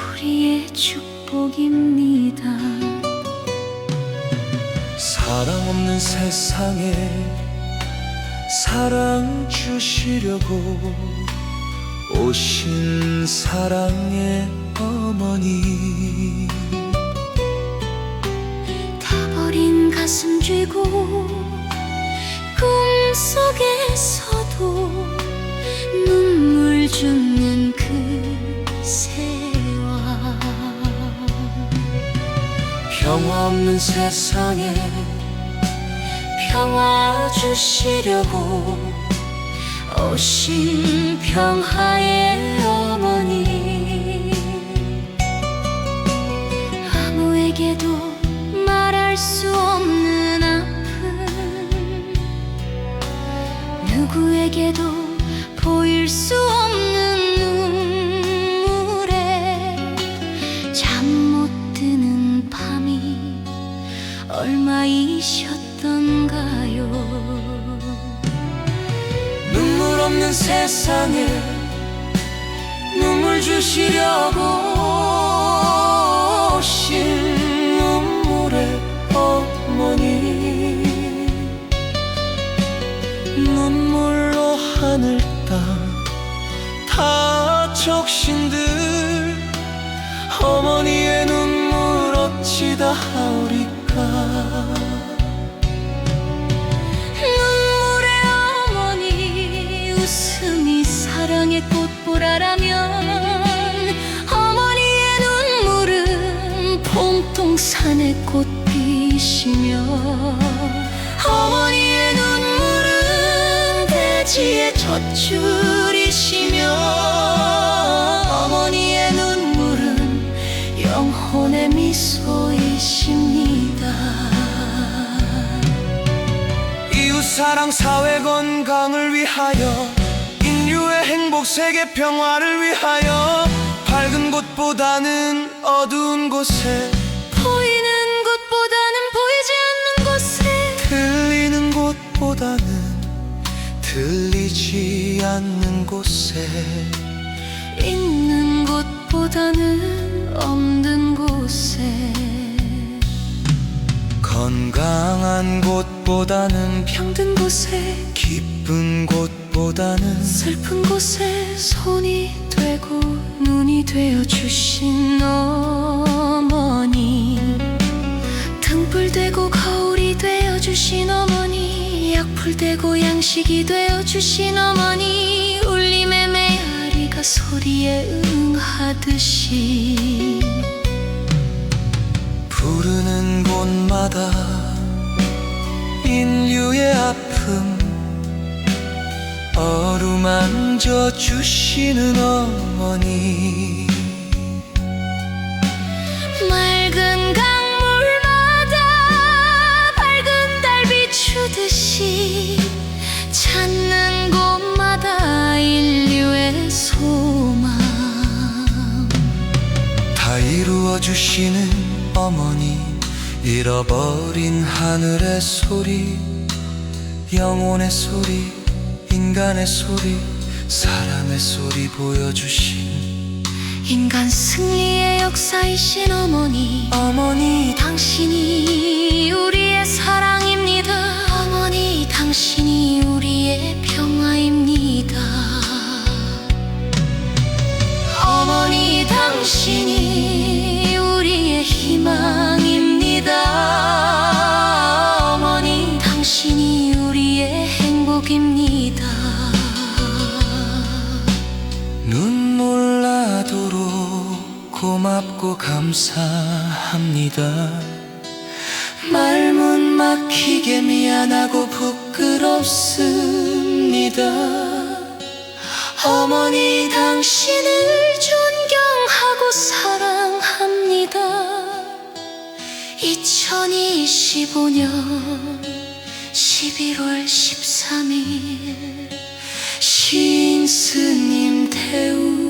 우리의 축복입니다. 사랑 없는 세상에 사랑 주시려고 오신 사랑의 어머니 다버린 가슴 쥐고 꿈속에서도 눈물 줍는 평화 없는 세상에 평화 주시려고 오신 평화의 어머니. 아무에게도 말할 수 없는 아픔. 누구에게도 보일 수 없는 얼마이셨던가요? 눈물 없는 세상에 눈물 주시려고 오신 눈물의 어머니. 눈물로 하늘 땅다 적신들 어머니의 눈물 어찌다 하오리 봉통산의 꽃빛이며 어머니의 눈물은 대지의 젖줄이시며 어머니의 눈물은 영혼의 미소이십니다. 이웃사랑 사회 건강을 위하여 인류의 행복 세계 평화를 위하여 밝은 곳보다는 어두운 곳에 곳에 있는 곳보다는 없는 곳에 건강한 곳보다는 병든 곳에 기쁜 곳보다는 슬픈 곳에 손이 되고 눈이 되어 주신 어머니. 등불 되고 거울이 되어 주신 어머니 약풀 되고 양식이 되어 주신 어머니 소리에 응하듯이 부르는 곳마다 인류의 아픔 어루만져 주시는 어머니 이루어 주시는 어머니 잃어버린 하늘의 소리 영혼의 소리 인간의 소리 사랑의 소리 보여주신 인간 승리의 역사이신 어머니 어머니. 당신이 우리의 사랑 고맙고 감사합니다. 말문 막히게 미안하고 부끄럽습니다. 어머니 당신을 존경하고 사랑합니다. 2025년 11월 13일 시인 스님 태우